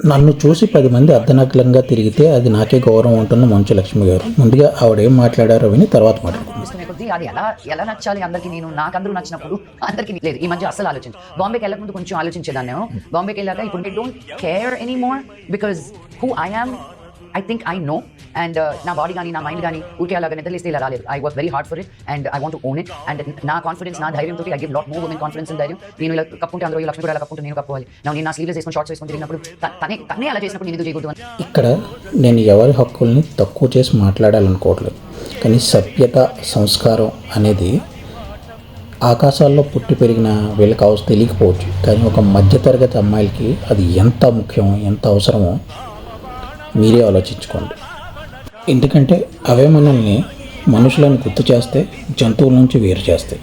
నన్ను చూసి పది మంది అర్ధనగ్నంగా తిరిగితే అది నాకే గౌరవం ఉంటుంది మంచు లక్ష్మి గారు. ముందుగా ఆవిడ ఏం మాట్లాడారో విని తర్వాత మాట్లాడుకుందాం. అది ఎలా ఎలా నచ్చాలి అందరికీ నేను? నాకు అందరూ నచ్చినప్పుడు అందరికీ లేదు ఈ మధ్య అసలు ఆలోచించు బాంబేకి వెళ్ళక ముందు కొంచెం ఆలోచించేదాన్ని నేను బాంబేకి వెళ్ళాక ఇప్పుడు I don't care any more because who I am I think I know and నా బాడీ కానీ నా మైండ్ కానీ ఊరికే అలాగా నిద్రలేస్తే ఇలా రాలేదు. I was very hard for it and I want own it and నా కాన్ఫిడెన్స్ నా ధైర్యంతో I give lot more women confidence ధైర్యం. నేను ఇలా కప్పుంటే అందరూ లక్ష్మి కూడా ఇలా కప్పుంటే నేను కప్పుకోవాలి. నా నేను నా స్లీవ్లెస్ వేసుకొని షార్ట్స్ వేసుకొని తిరిగినప్పుడు తనే తనే అలా చేసినప్పుడు నేను చేయకూడదు ఇక్కడ నేను ఎవరి హక్కుల్ని తక్కువ చేసి మాట్లాడాలనుకోవట్లేదు. కానీ సభ్యత సంస్కారం అనేది ఆకాశాల్లో పుట్టి పెరిగిన వీళ్ళకి అవసరం తెలియకపోవచ్చు. కానీ ఒక మధ్యతరగతి అమ్మాయిలకి అది ఎంత ముఖ్యం ఎంత అవసరమో మీరే ఆలోచించుకోండి. ఎందుకంటే అవే మనల్ని మనుషులను గుర్తు చేస్తే జంతువుల నుంచి వేరు చేస్తాయి.